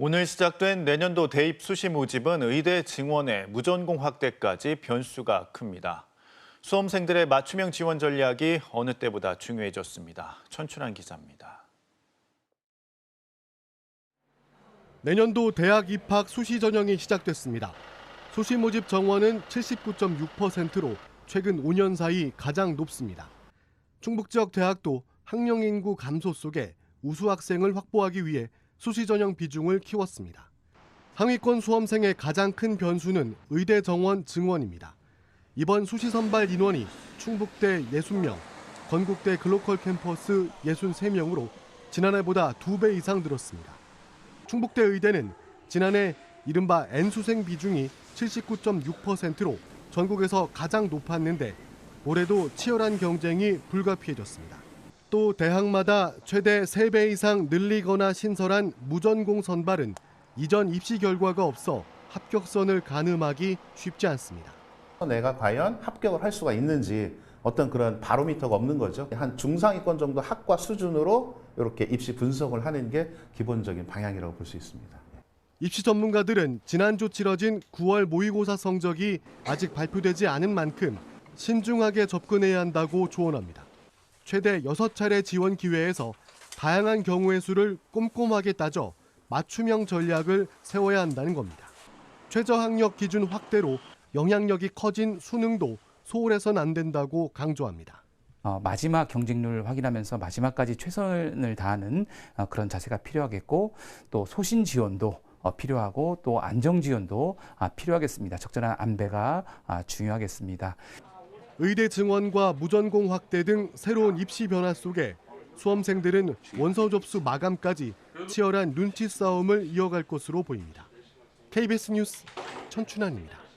오늘 시작된 내년도 대입 수시 모집은 의대 증원의 무전공 확대까지 변수가 큽니다. 수험생들의 맞춤형 지원 전략이 어느 때보다 중요해졌습니다. 천춘환 기자입니다. 내년도 대학 입학 수시 전형이 시작됐습니다. 수시 모집 정원은 79.6%로 최근 5년 사이 가장 높습니다. 충북 지역 대학도 학령 인구 감소 속에 우수 학생을 확보하기 위해 수시 전형 비중을 키웠습니다. 상위권 수험생의 가장 큰 변수는 의대 정원 증원입니다. 이번 수시 선발 인원이 충북대 60명, 건국대 글로컬 캠퍼스 63명으로 지난해보다 2배 이상 늘었습니다. 충북대 의대는 지난해 이른바 N수생 비중이 79.6%로 전국에서 가장 높았는데 올해도 치열한 경쟁이 불가피해졌습니다. 또 대학마다 최대 3배 이상 늘리거나 신설한 무전공 선발은 이전 입시 결과가 없어 합격선을 가늠하기 쉽지 않습니다. 내가 과연 합격을 할 수가 있는지 어떤 그런 바로미터가 없는 거죠. 한 중상위권 정도 학과 수준으로 이렇게 입시 분석을 하는 게 기본적인 방향이라고 볼 수 있습니다. 입시 전문가들은 지난주 치러진 9월 모의고사 성적이 아직 발표되지 않은 만큼 신중하게 접근해야 한다고 조언합니다. 최대 6차례 지원 기회에서 다양한 경우의 수를 꼼꼼하게 따져 맞춤형 전략을 세워야 한다는 겁니다. 최저 학력 기준 확대로 영향력이 커진 수능도 소홀해선 안 된다고 강조합니다. 어, 마지막 경쟁률을 확인하면서 마지막까지 최선을 다하는 어, 그런 자세가 필요하겠고 또 소신 지원도 어, 필요하고 또 안정 지원도 아, 필요하겠습니다. 적절한 안배가 아, 중요하겠습니다. 의대 증원과 무전공 확대 등 새로운 입시 변화 속에 수험생들은 원서 접수 마감까지 치열한 눈치 싸움을 이어갈 것으로 보입니다. KBS 뉴스 천춘환입니다.